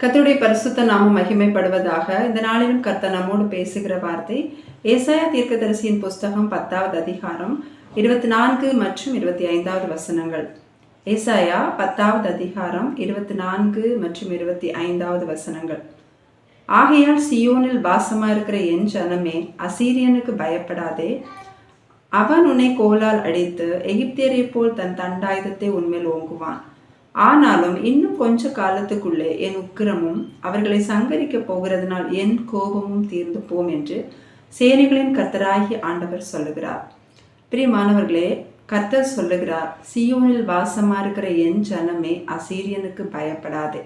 கத்தருடைய பரிசுத்த நாமம் மகிமைப்படுவதாக இந்த நாளிலும் கர்த்தர் நம்மோடு பேசுகிற வார்த்தை ஏசாயா தீர்க்கதரிசியின் புஸ்தகம் பத்தாவது அதிகாரம் இருபத்தி நான்கு மற்றும் இருபத்தி ஐந்தாவது வசனங்கள். ஏசாயா பத்தாவது அதிகாரம் இருபத்தி நான்கு மற்றும் இருபத்தி ஐந்தாவது வசனங்கள். ஆகையால் சியோனில் வாசமா இருக்கிற என் ஜனமே அசீரியனுக்கு பயப்படாதே. அவன் உன்னை கோலால் அடித்து எகிப்தியரைப் போல் தன் தண்டாயுதத்தை உன்மேல் ஓங்குவான். ஆனாலும் இன்னும் கொஞ்ச காலத்துக்குள்ளே என் உக்கிரமும் அவர்களை சங்கரிக்கப் போகிறதுனால் என் கோபமும் தீர்ந்து போம் என்று சேனைகளின் கர்த்தராகி ஆண்டவர் சொல்லுகிறார். பிரியமானவர்களே கர்த்தர் சொல்லுகிறார் சியோனில் வாசமாக இருக்கிற என் ஜனமே அசீரியனுக்கு பயப்படாதே.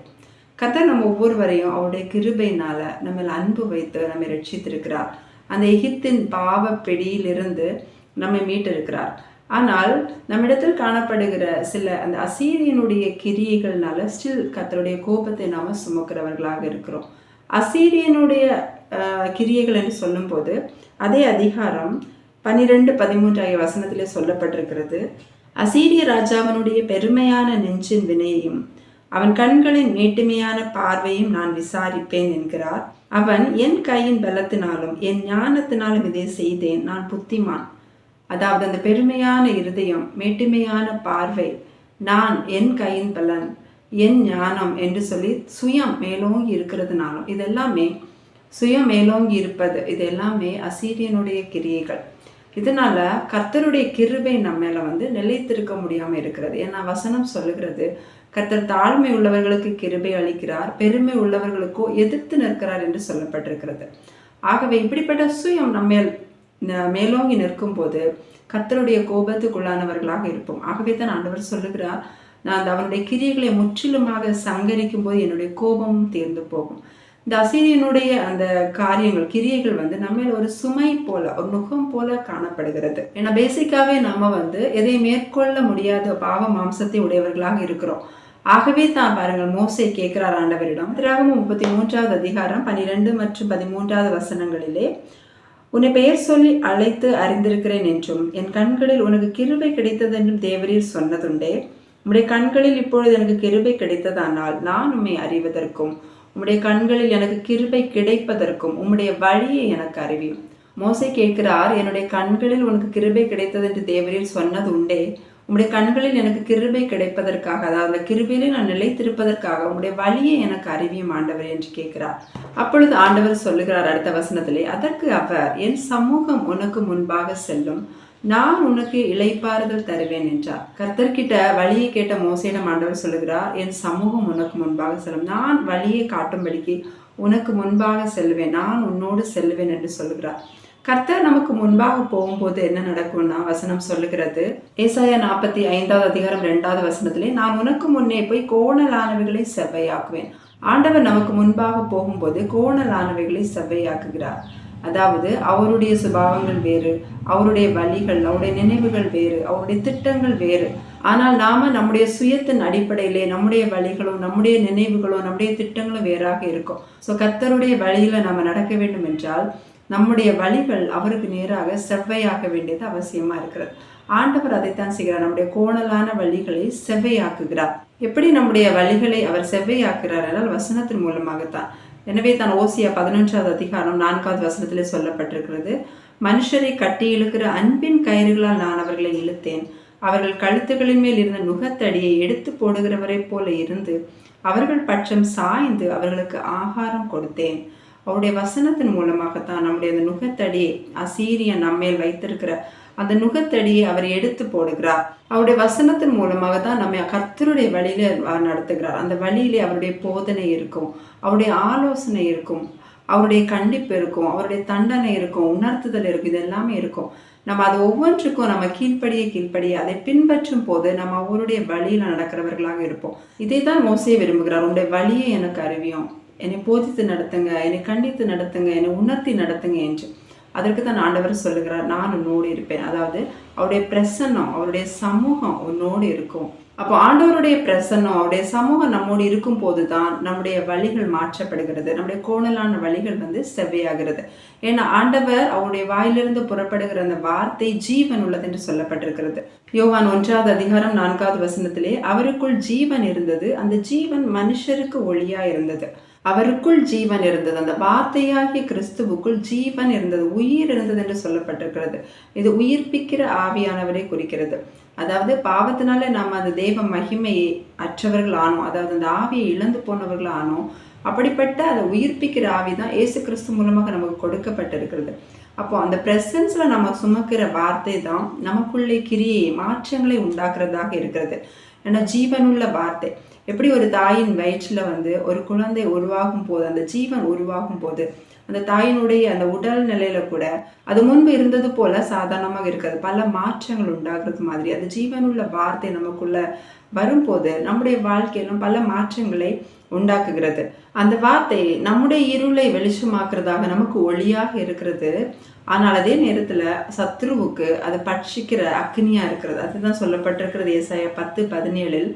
கர்த்தர் நம்ம ஒவ்வொருவரையும் அவருடைய கிருபையினால நம்ம அன்பு வைத்து நம்மை ரட்சித்திருக்கிறார் அந்த எகிப்தின் பாவ பிடியிலிருந்து நம்மை மீட்டிருக்கிறார் ஆனால் நம்மிடத்தில் காணப்படுகிற சில அந்த அசீரியனுடைய கிரியைகள்னால ஸ்டில் கத்தருடைய கோபத்தை நாம் சுமக்கிறவர்களாக இருக்கிறோம். அசீரியனுடைய கிரியைகள் என்று சொல்லும்போது அதே அதிகாரம் பன்னிரெண்டு பதிமூன்று ஆகிய வசனத்திலே சொல்லப்பட்டிருக்கிறது. அசீரிய ராஜாவினுடைய பெருமையான நெஞ்சின் வினையையும் அவன் கண்களின் மேட்டுமையான பார்வையும் நான் விசாரிப்பேன் என்கிறார். அவன் என் கையின் பலத்தினாலும் என் ஞானத்தினாலும் இதை செய்தேன். நான் புத்திமான். அதாவது அந்த பெருமையான இருதயம் மேட்டுமையான பார்வை நான் என் கையின் பலன் என் ஞானம் என்று சொல்லி சுயம் மேலோங்கி இருக்கிறதுனாலும் இதெல்லாமே சுயம் மேலோங்கி இருப்பது இது எல்லாமே அசீரியனுடைய கிரியைகள். இதனால கர்த்தருடைய கிருபை நம்ம மேல வந்து நிலைத்திருக்க முடியாம இருக்கிறது. ஏன்னா வசனம் சொல்லுகிறது கர்த்தர் தாழ்மை உள்ளவர்களுக்கு கிருபை அளிக்கிறார் பெருமை உள்ளவர்களுக்கோ எதிர்த்து நிற்கிறார் என்று சொல்லப்பட்டிருக்கிறது. ஆகவே இப்படிப்பட்ட சுயம் நம்ம மேல் மேலோங்கி நிற்கும் போது கத்தருடைய கோபத்துக்குள்ளானவர்களாக இருப்போம். ஆகவே தான் ஆண்டவர் சொல்லுகிறார் நான் அந்த அவனுடைய கிரியைகளை முற்றிலுமாக சங்கரிக்கும் போது என்னுடைய கோபம் தீர்ந்து போகும். இந்த அசீரியனுடைய அந்த காரியங்கள் கிரியைகள் வந்து நம்ம ஒரு சுமை போல ஒரு நுகம் போல காணப்படுகிறது. ஏன்னா பேசிக்காவே நாம வந்து எதை மேற்கொள்ள முடியாத பாவ மாம்சத்தை உடையவர்களாக இருக்கிறோம். ஆகவே தான் பாருங்கள் மோசை கேட்கிறார் ஆண்டவரிடம். திராகமும் முப்பத்தி மூன்றாவது அதிகாரம் பன்னிரெண்டு மற்றும் பதிமூன்றாவது வசனங்களிலே உன்னை பெயர் சொல்லி அழைத்து அறிந்திருக்கிறேன் என்றும் என் கண்களில் உனக்கு கிருபை கிடைத்ததென்றும் தேவரீர் சொன்னதுண்டே. உம்முடைய கண்களில் இப்பொழுது எனக்கு கிருபை கிடைத்ததானால் நான் உம்மை அறிவதற்கும் உம்முடைய கண்களில் எனக்கு கிருபை கிடைப்பதற்கும் உம்முடைய வழியை எனக்கு அறிவியும் மோசை கேட்கிறார் என்னுடைய கண்களில் உனக்கு கிருபை கிடைத்தது என்று தேவரீர் சொன்னது உண்டே உம்முடைய கண்களில் எனக்கு கிருபை கிடைப்பதற்காக அதாவது அந்த கிருபையிலே நான் நிலைத்திருப்பதற்காக உம்முடைய வழியை எனக்கு அறிவியும் ஆண்டவர் என்று கேட்கிறார். அப்பொழுது ஆண்டவர் சொல்லுகிறார் அடுத்த வசனத்திலே அதற்கு அவர் என் சமூகம் உனக்கு முன்பாக செல்லும். நான் உனக்கு இளைப்பாறுதல் தருவேன் என்றார். கர்த்தர்கிட்ட வழியை கேட்ட மோசையிடம் ஆண்டவர் சொல்லுகிறார் என் சமூகம் உனக்கு முன்பாக செல்லும். நான் வழியை காட்டும்படிக்கு உனக்கு முன்பாக செல்வேன் நான் உன்னோடு செல்வேன் என்று சொல்லுகிறார். கர்த்தர் நமக்கு முன்பாக போகும்போது என்ன நடக்கும்னா வசனம் சொல்லுகிறது? ஏசாய நாற்பத்தி ஐந்தாவது அதிகாரம் ரெண்டாவது வசனத்திலே நான் உனக்கு முன்னே போய் கோணலானவைகளை செவ்வையாக்குவேன். ஆண்டவர் நமக்கு முன்பாக போகும்போது கோணலானவைகளை செவ்வையாக்குகிறார். அதாவது அவருடைய சுபாவங்கள் வேறு அவருடைய வழிகள் அவருடைய நினைவுகள் வேறு அவருடைய திட்டங்கள் வேறு. ஆனால் நாம நம்முடைய சுயத்தின் அடிப்படையிலே நம்முடைய வழிகளும் நம்முடைய நினைவுகளும் நம்முடைய திட்டங்களும் வேறாக இருக்கும். ஸோ கர்த்தருடைய வழியில நம்ம நடக்க வேண்டும் என்றால் நம்முடைய வழிகள் அவருக்கு நேராக செவ்வையாக வேண்டியது அவசியமா இருக்கிறது. ஆண்டவர் அதைத்தான் செய்கிறார். நம்முடைய கோணலான வழிகளை செவ்வையாக்குகிறார். எப்படி நம்முடைய வழிகளை அவர் செவ்வையாக்குகிறார் என்றால் வசனத்தின் மூலமாகத்தான். எனவே தான் ஓசியா பதினொன்றாவது அதிகாரம் நான்காவது வசனத்திலே சொல்லப்பட்டிருக்கிறது. மனுஷரை கட்டி இழுக்கிற அன்பின் கயிறுகளால் நான் அவர்களை இழுத்தேன். அவர்கள் கழுத்துகளின் மேல் இருந்த நுகத்தடியை எடுத்து போடுகிறவரைப் போல இருந்து அவர்கள் பட்சம் சாய்ந்து அவர்களுக்கு ஆகாரம் கொடுத்தேன். அவருடைய வசனத்தின் மூலமாகத்தான் நம்முடைய அந்த நுகத்தடியை அசீரியன் நம்மேல் வைத்திருக்கிற அந்த நுகத்தடியை அவர் எடுத்து போடுகிறார். அவருடைய வசனத்தின் மூலமாக தான் நம்ம கர்த்தருடைய வழியில நடத்துகிறார். அந்த வழியிலே அவருடைய போதனை இருக்கும் அவருடைய ஆலோசனை இருக்கும் அவருடைய கண்டிப்பு இருக்கும் அவருடைய தண்டனை இருக்கும் உணர்த்துதல் இருக்கும் இது எல்லாமே இருக்கும். நம்ம அது ஒவ்வொன்றுக்கும் நம்ம கீழ்ப்படியே கீழ்ப்படியே அதை பின்பற்றும் போது நம்ம அவருடைய வழியில நடக்கிறவர்களாக இருப்போம். இதை தான் மோசே விரும்புகிறார். உங்களுடைய வழியை எனக்கு அறிவியும். என்னை போதித்து நடத்துங்க என்னை கண்டித்து நடத்துங்க என்னை உணர்த்தி நடத்துங்க என்று. அதற்கு தான் ஆண்டவர் சொல்லுகிறார் நான் உன்னோடு இருப்பேன். அதாவது அவருடைய பிரசன்னம் அவருடைய சமூகம் உன்னோடு இருக்கும். அப்போ ஆண்டவருடைய பிரசன்னம் அவருடைய சமூகம் நம்மோடு இருக்கும் போது தான் நம்முடைய வழிகள் மாற்றப்படுகிறது. நம்முடைய கோணலான வழிகள் வந்து செவ்வையாகிறது. ஏன்னா ஆண்டவர் அவருடைய வாயிலிருந்து புறப்படுகிற அந்த வார்த்தை ஜீவன் உள்ளது என்று சொல்லப்பட்டிருக்கிறது. யோவான் ஒன்றாவது அதிகாரம் நான்காவது வசனத்திலே அவருக்குள் ஜீவன் இருந்தது அந்த ஜீவன் மனுஷருக்கு ஒளியா இருந்தது அவருக்குள் ஜீவன் இருந்தது. அந்த வார்த்தையாகிய கிறிஸ்துவுக்குள் ஜீவன் இருந்தது. உயிர் இருந்தது என்று சொல்லப்பட்டிருக்கிறது. இது உயிர்ப்பிக்கிற ஆவியானவரை குறிக்கிறது. அதாவது பாவத்தினால நாம் அந்த தெய்வ மகிமையை அற்றவர்கள் ஆனோம். அதாவது அந்த ஆவியை இழந்து போனவர்கள் ஆனோம். அப்படிப்பட்ட அதை உயிர்ப்பிக்கிற ஆவி தான் ஏசு கிறிஸ்து மூலமாக நமக்கு கொடுக்கப்பட்டிருக்கிறது. அப்போ அந்த ப்ரெசன்ஸில் நம்ம சுமக்கிற வார்த்தை தான் நமக்குள்ளே கிரியை மாற்றங்களை உண்டாக்குறதாக இருக்கிறது. ஏன்னா ஜீவனுள்ள வார்த்தை. எப்படி ஒரு தாயின் வயிற்றில் வந்து ஒரு குழந்தை உருவாகும் போது அந்த ஜீவன் உருவாகும் போது அந்த தாயினுடைய அந்த உடல் நிலையில கூட அது முன்பு இருந்தது போல சாதாரணமாக இருக்காது. பல மாற்றங்கள் உண்டாகிறது மாதிரி. அந்த ஜீவனுள்ள வார்த்தை நமக்குள்ள வரும்போது நம்முடைய வாழ்க்கையிலும் பல மாற்றங்களை உண்டாக்குகிறது. அந்த வார்த்தை நம்முடைய இருளை வெளிச்சமாக்குறதாக நமக்கு ஒளியாக இருக்கிறது. ஆனால் அதே நேரத்தில் சத்ருவுக்கு அது பட்சிக்கிற அக்னியா இருக்கிறது. அதுதான் சொல்லப்பட்டிருக்கிறது. ஏசாய பத்து பதினேழில்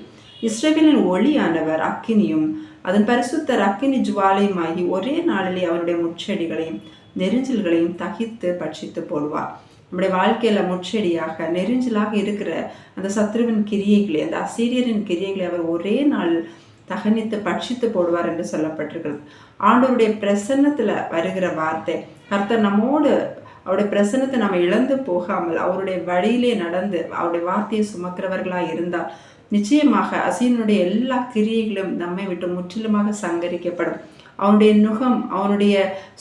இஸ்ரேவேலின் ஒளியானவர் அக்கினியும் அதன் பரிசுத்தர் அக்கினி ஜுவாலையுமாகி ஒரே நாளிலே அவருடைய முச்செடிகளையும் நெருஞ்சில்களையும் தகித்து பட்சித்து போடுவார். நம்முடைய வாழ்க்கையில முச்செடியாக நெரிஞ்சலாக இருக்கிற அந்த சத்ருவின் கிரியைகளை அந்த அசீரியரின் கிரியைகளை அவர் ஒரே நாள் தகனித்து பட்சித்து போடுவார் என்று சொல்லப்பட்டிருக்கிறது. ஆண்டவருடைய பிரசன்னத்துல வருகிற வார்த்தை கர்த்தர் நம்மோடு அவருடைய பிரசன்னத்தை நம்ம இழந்து போகாமல் அவருடைய வழியிலே நடந்து அவருடைய வார்த்தையை சுமக்கிறவர்களாக இருந்தால் நிச்சயமாக அசீனுடைய எல்லா கிரியைகளும் நம்மை விட்டு முற்றிலுமாக சங்கரிக்கப்படும். அவனுடைய நுகம் அவனுடைய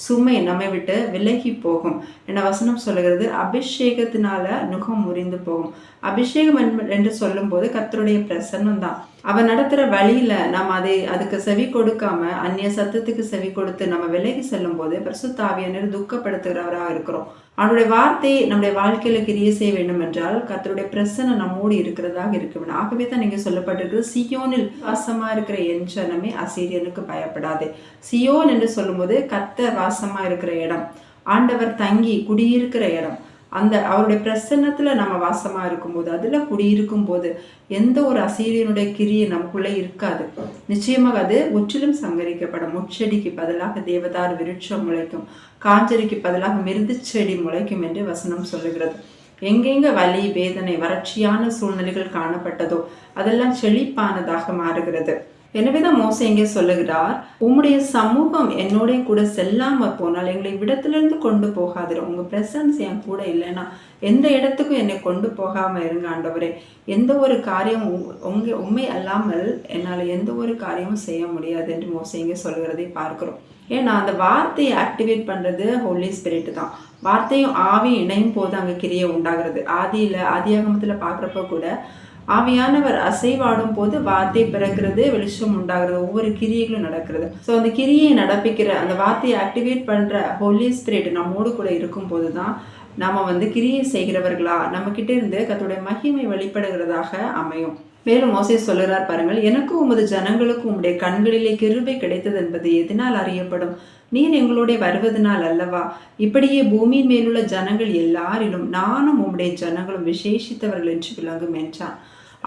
சுமை நம்மை விட்டு விலகி போகும் என வசனம் சொல்லுகிறது. அபிஷேகத்தினால நுகம் முறிந்து போகும். அபிஷேகம் என்று சொல்லும்போது கத்தருடைய பிரசன்னம் தான். அவன் நடத்துகிற வழியில நம்ம அதை அதுக்கு செவி கொடுக்காம அந்நிய சத்தத்துக்கு செவி கொடுத்து நம்ம விலகி செல்லும் போது பிரசுத்தாவியனர் துக்கப்படுத்துகிறவராக இருக்கிறோம். அவனுடைய வார்த்தை நம்முடைய வாழ்க்கையில கிரிய செய்ய வேண்டும் என்றால் கத்தருடைய பிரசனை நம்மோடு இருக்கிறதாக இருக்க வேண்டும். ஆகவே தான் நீங்க சொல்லப்பட்டிருக்கிறது சியோனில் வாசமா இருக்கிற என் ஜனமே அசீரியனுக்கு பயப்படாதே. சியோன் என்று சொல்லும்போது கத்தர் வாசமா இருக்கிற இடம் ஆண்டவர் தங்கி குடியிருக்கிற இடம். அந்த அவருடைய பிரசன்னத்தில் நம்ம வாசமாக இருக்கும்போது அதில் குடியிருக்கும் போது எந்த ஒரு அசீரியனுடைய கிரியை நமக்குள்ளே இருக்காது. நிச்சயமாக அது முற்றிலும் சங்கரிக்கப்படும். முச்செடிக்கு பதிலாக தேவதார் விருட்சம் முளைக்கும். காஞ்சரிக்கு பதிலாக மிருது செடி முளைக்கும் என்று வசனம் சொல்லுகிறது. எங்கெங்க வலி வேதனை வறட்சியான சூழ்நிலைகள் காணப்பட்டதோ அதெல்லாம் செழிப்பானதாக மாறுகிறது. எனவேதான் மோச இங்கே சொல்லுகிறார் உம்முடைய சமூகம் என்னோட கூட செல்லாம போனால் எங்களை விடத்திலிருந்து கொண்டு போகாது உங்க பிரசன்ஸ் என் கூட இல்லைன்னா எந்த இடத்துக்கும் என்னை கொண்டு போகாம இருங்க ஆண்டவரே. எந்த ஒரு காரியம் உங்க உண்மை அல்லாமல் என்னால் எந்த ஒரு காரியமும் செய்ய முடியாது என்று மோச இங்கே சொல்கிறதை பார்க்கிறோம். ஏன்னா அந்த வார்த்தையை ஆக்டிவேட் பண்றது ஹோலி ஸ்பிரிட் தான். வார்த்தையும் ஆவியும் இணையும் போது அங்கே கிரியை உண்டாகிறது. ஆதியில் ஆதியாகமத்தில் பார்க்குறப்ப கூட ஆவியானவர் அசைவாடும் போது வார்த்தை பிறக்கிறது வெளிச்சம் உண்டாகிறது ஒவ்வொரு கிரியைகளும் நடக்கிறது. ஸோ அந்த கிரியை நடப்பிக்கிற அந்த வார்த்தையை ஆக்டிவேட் பண்ற ஹோலி ஸ்பிரிட் நம்மோடு கூட இருக்கும் போது தான் நாம வந்து கிரியை செய்கிறவர்களா? நம்ம கிட்ட இருந்து கத்தோடைய மகிமை வெளிப்படுகிறதாக அமையும். மேலும் மோசை சொல்லுறார் பாருங்கள் எனக்கும் உமது ஜனங்களுக்கும் உம்முடைய கண்களிலே கிருபை கிடைத்தது என்பது எதனால் அறியப்படும்? நீர் எங்களுடைய வருவதனால் அல்லவா? இப்படியே பூமியின் மேலுள்ள ஜனங்கள் எல்லாரிலும் நானும் உம்முடைய ஜனங்களும் விசேஷித்தவர்கள் என்று விளங்கும் என்றான்.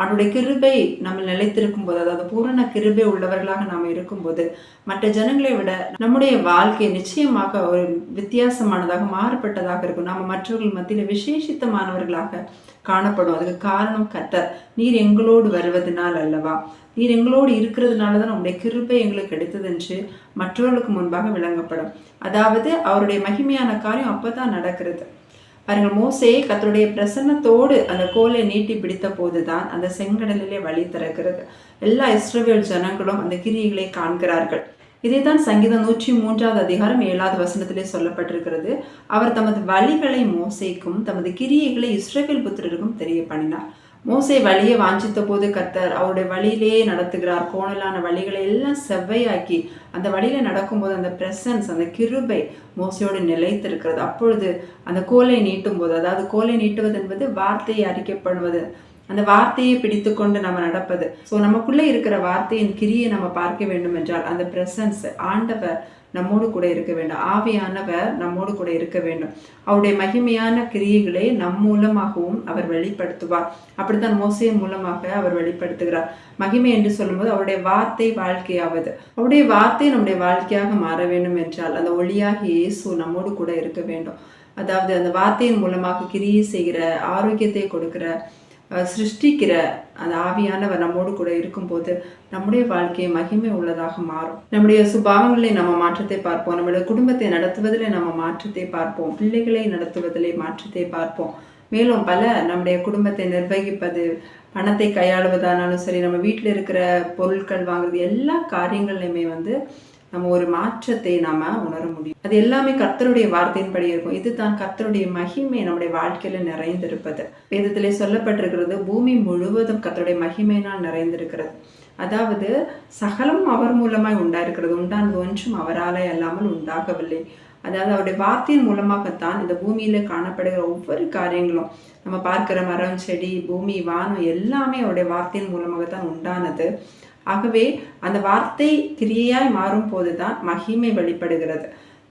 அவனுடைய கிருபை நம்ம நிலைத்திருக்கும் போது அதாவது பூரண கிருபை உள்ளவர்களாக நாம் இருக்கும்போது மற்ற ஜனங்களை விட நம்முடைய வாழ்க்கை நிச்சயமாக ஒரு வித்தியாசமானதாக மாறுபட்டதாக இருக்கும். நாம் மற்றவர்கள் மத்தியில் விசேஷித்தமானவர்களாக காணப்படும். அதுக்கு காரணம் கத்தர் நீர் எங்களோடு வருவதனால் அல்லவா? நீர் எங்களோடு இருக்கிறதுனால தான் நம்முடைய கிருப்பை எங்களுக்கு கிடைத்தது என்று மற்றவர்களுக்கு முன்பாக விளங்கப்படும். அதாவது அவருடைய மகிமையான காரியம் அப்பதான் நடக்கிறது. பாருங்கள் மோசே கத்தருடைய பிரசன்னத்தோடு அந்த கோலை நீட்டி பிடித்த போதுதான் அந்த செங்கடலிலே வழி திறக்கிறது. எல்லா இஸ்ரோவியல் ஜனங்களும் அந்த கிரியைகளை காண்கிறார்கள். இதைத்தான் சங்கீதம் நூற்றி மூன்றாவது அதிகாரம் ஏழாவது வசனத்திலே சொல்லப்பட்டிருக்கிறது. அவர் தமது வழிகளை மோசைக்கும் தமது கிரியைகளை இஸ்ரவேல் புத்திரருக்கும் தெரிய பண்ணினார் மோசை வழியை வாஞ்சித்த போது கத்தர் அவருடைய வழியிலேயே நடத்துகிறார். கோணலான வழிகளை எல்லாம் செவ்வையாக்கி அந்த வழியில நடக்கும்போது அந்த பிரசன்ஸ் அந்த கிருபை மோசையோடு நிலைத்திருக்கிறது. அப்பொழுது அந்த கோலை நீட்டும் போது அதாவது கோலை நீட்டுவது என்பது வார்த்தையை அறிக்கப்படுவது அந்த வார்த்தையை பிடித்து கொண்டு நம்ம நடப்பது. ஸோ நமக்குள்ளே இருக்கிற வார்த்தையின் கிரியை நம்ம பார்க்க வேண்டும் என்றால் அந்த பிரசன்ஸ் ஆண்டவர் நம்மோடு கூட இருக்க வேண்டும். ஆவியானவர் நம்மோடு கூட இருக்க வேண்டும். அவருடைய மகிமையான கிரியைகளை நம் மூலமாகவும் அவர் வெளிப்படுத்துவார். அப்படித்தான் மோசையின் மூலமாக அவர் வெளிப்படுத்துகிறார். மகிமை என்று சொல்லும்போது அவருடைய வார்த்தை வாழ்க்கையாவது. அவருடைய வார்த்தை நம்முடைய வாழ்க்கையாக மாற வேண்டும் என்றால் அந்த ஒளியாக இயேசு நம்மோடு கூட இருக்க வேண்டும். அதாவது அந்த வார்த்தையின் மூலமாக கிரியை செய்கிற ஆரோக்கியத்தை கொடுக்கிற சிருஷ்டிக்கிற அந்த ஆவியானவர் நம்மோடு கூட இருக்கும்போது நம்முடைய வாழ்க்கையை மகிமை உள்ளதாக மாறும். நம்முடைய சுபாவங்களை நம்ம மாற்றத்தை பார்ப்போம். நம்முடைய குடும்பத்தை நடத்துவதிலே நம்ம மாற்றத்தை பார்ப்போம். பிள்ளைகளை நடத்துவதிலே மாற்றத்தை பார்ப்போம். மேலும் பல நம்முடைய குடும்பத்தை நிர்வகிப்பது பணத்தை கையாளுவதானாலும் சரி நம்ம வீட்டில் இருக்கிற பொருட்கள் வாங்குறது எல்லா காரியங்கள்லையுமே வந்து நம்ம ஒரு மாற்றத்தை நாம உணர முடியும். அது எல்லாமே கர்த்தருடைய வார்த்தையின்படி இருக்கும். இது தான் கர்த்தருடைய மகிமை நம்முடைய வாழ்க்கையில நிறைந்திருப்பது. வேதத்திலே சொல்லப்பட்டிருக்கிறது பூமி முழுவதும் கர்த்தருடைய மகிமையினால் நிறைந்திருக்கிறது. அதாவது சகலம் அவர் மூலமாய் உண்டாயிருக்கிறது. உண்டானது ஒன்றும் அவராலே அல்லாமல் உண்டாகவில்லை. அதாவது அவருடைய வார்த்தையின் மூலமாகத்தான் இந்த பூமியில காணப்படுகிற ஒவ்வொரு காரியங்களும் நம்ம பார்க்கிற மரம் செடி பூமி வானம் எல்லாமே அவருடைய வார்த்தையின் மூலமாகத்தான் உண்டானது. ஆகவே அந்த வார்த்தை கிரியையாய் மாறும் போதுதான் மகிமை வெளிப்படுகிறது.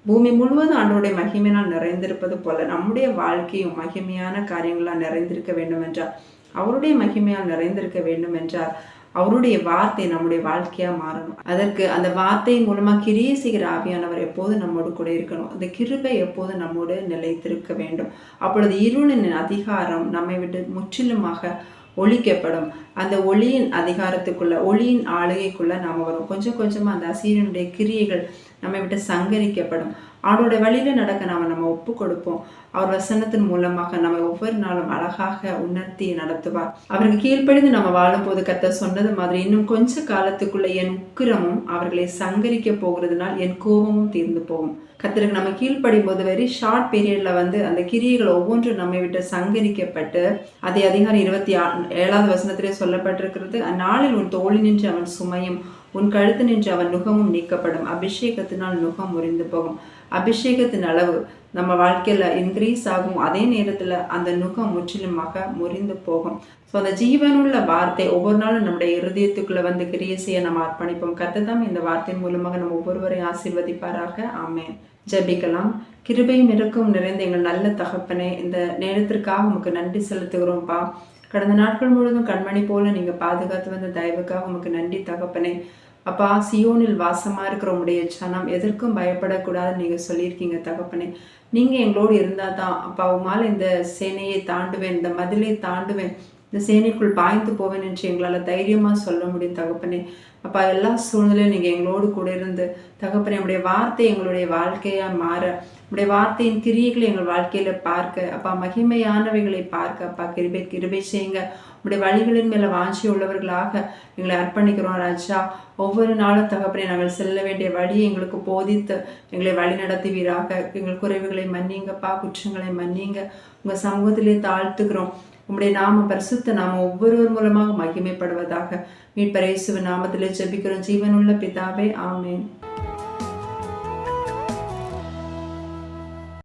பூமி முழுவதும் ஆண்டோடைய மகிமையினால் நிறைந்திருப்பது போல நம்முடைய வாழ்க்கையும் மகிமையான காரியங்களால் நிறைந்திருக்க வேண்டும் என்றால் அவருடைய மகிமையால் நிறைந்திருக்க வேண்டும் என்றால் அவருடைய வார்த்தை நம்முடைய வாழ்க்கையா மாறணும். அதற்கு அந்த வார்த்தையின் மூலமா கிரியை செய்கிற ஆவியானவர் எப்போது நம்மோடு கூட இருக்கணும். அந்த கிருபை எப்போது நம்மோடு நிலைத்திருக்க வேண்டும். அப்பொழுது இருளின் அதிகாரம் நம்மை விட்டு முற்றிலுமாக ஒழிக்கப்படும். அந்த ஒளியின் அதிகாரத்துக்குள்ள ஒளியின் ஆளுகைக்குள்ள நாம் வரும். கொஞ்சம் கொஞ்சமாக அந்த அசீரியனுடைய கிரியைகள் நம்மை விட்டு சங்கரிக்கப்படும். அவனுடைய வழியில நடக்க நாம் நம்ம ஒப்பு கொடுப்போம். அவர் வசனத்தின் மூலமாக நம்ம ஒவ்வொரு நாளும் அழகாக உணர்த்தி நடத்துவார். அவருக்கு கீழ்ப்படிந்து நம்ம வாழும்போது கத்த சொன்னது மாதிரி இன்னும் கொஞ்ச காலத்துக்குள்ள என் உக்கிரமும் அவர்களை சங்கரிக்க போகிறதுனால் என் கோபமும் தீர்ந்து போகும். கத்தருக்கு நம்ம கீழ்ப்படியும் போது வெரி ஷார்ட் பீரியட்ல வந்து அந்த கிரியைகள் ஒவ்வொன்றும் நம்மை விட்டு சங்கரிக்கப்பட்டு அதே அதிகாரம் இருபத்தி ஏழாவது வசனத்திலே சொல்லப்பட்டிருக்கிறது அந்நாளில் உன் தோழி நின்று அவன் சுமையும் உன் கழுத்து நின்று அவன் நுகமும் நீக்கப்படும். அபிஷேகத்தினால் நுகம் முறிந்து போகும். அபிஷேகத்தின் அளவு நம்ம வாழ்க்கையில் இன்க்ரீஸ் ஆகும். அதே நேரத்தில் அந்த நுகம் முற்றிலுமாக முறிந்து போகும். ஸோ அந்த ஜீவனுள்ள வார்த்தை ஒவ்வொரு நாளும் நம்முடைய இருதயத்துக்குள்ளே வந்து கிரிய செய்ய நம்ம அர்ப்பணிப்போம். கத்ததான் இந்த வார்த்தை மூலமாக நம்ம ஒவ்வொருவரையும் ஆசீர்வதிப்பாராக. ஆமேன். ஜபிக்கலாம். கிருபையும் இருக்கும் நிறைந்த எங்கள் நல்ல தகப்பனே இந்த நேரத்திற்காக உமக்கு நன்றி செலுத்துகிறோம்ப்பா கடந்த நாட்கள் முழுவதும் கண்மணி போல நீங்கள் பாதுகாத்து வந்த தயவுக்காக உமக்கு நன்றி தகப்பனே. அப்பா சியோனில் வாசமாக இருக்கிற உங்களுடைய ஜனம் எதற்கும் பயப்படக்கூடாதுன்னு நீங்கள் சொல்லியிருக்கீங்க தகப்பனே. நீங்கள் எங்களோடு இருந்தால் தான் அப்பா உமால் இந்த சேனையை தாண்டுவேன் இந்த மதிலை தாண்டுவேன் இந்த சேனைக்குள் பாய்ந்து போவேன் என்று எங்களால் தைரியமாக சொல்ல முடியும் தகப்பனே. அப்பா எல்லா சூழ்நிலையும் நீங்கள் எங்களோடு கூட இருந்து தகப்பனே உடைய வார்த்தை எங்களுடைய வாழ்க்கையாக மாற உடைய வார்த்தையின் கிரியைகளை எங்கள் வாழ்க்கையில் பார்க்க அப்பா மகிமையானவைகளை பார்க்க அப்பா கிருபை கிருபை செய்யுங்க. உடைய வழிகளின் மேலே வாஞ்சி உள்ளவர்களாக எங்களை அர்ப்பணிக்கிறோம் ராஜா. ஒவ்வொரு நாளும் தகப்பனே நாங்கள் செல்ல வேண்டிய வழியை எங்களுக்கு போதித்து எங்களை வழி நடத்துவீராக. எங்கள் குறைவுகளை மன்னிங்கப்பா குற்றங்களை மன்னிங்க. உங்கள் சமூகத்திலே தாழ்த்துக்கிறோம் உங்களுடைய நாம பரிசுத்த நாம ஒவ்வொருவர் மூலமாக மகிமைப்படுவதாக மீட்பரேசுவ நாமத்திலே ஜெபிக்கிறோம். ஜீவனுள்ள பிதாவே ஆமேன்.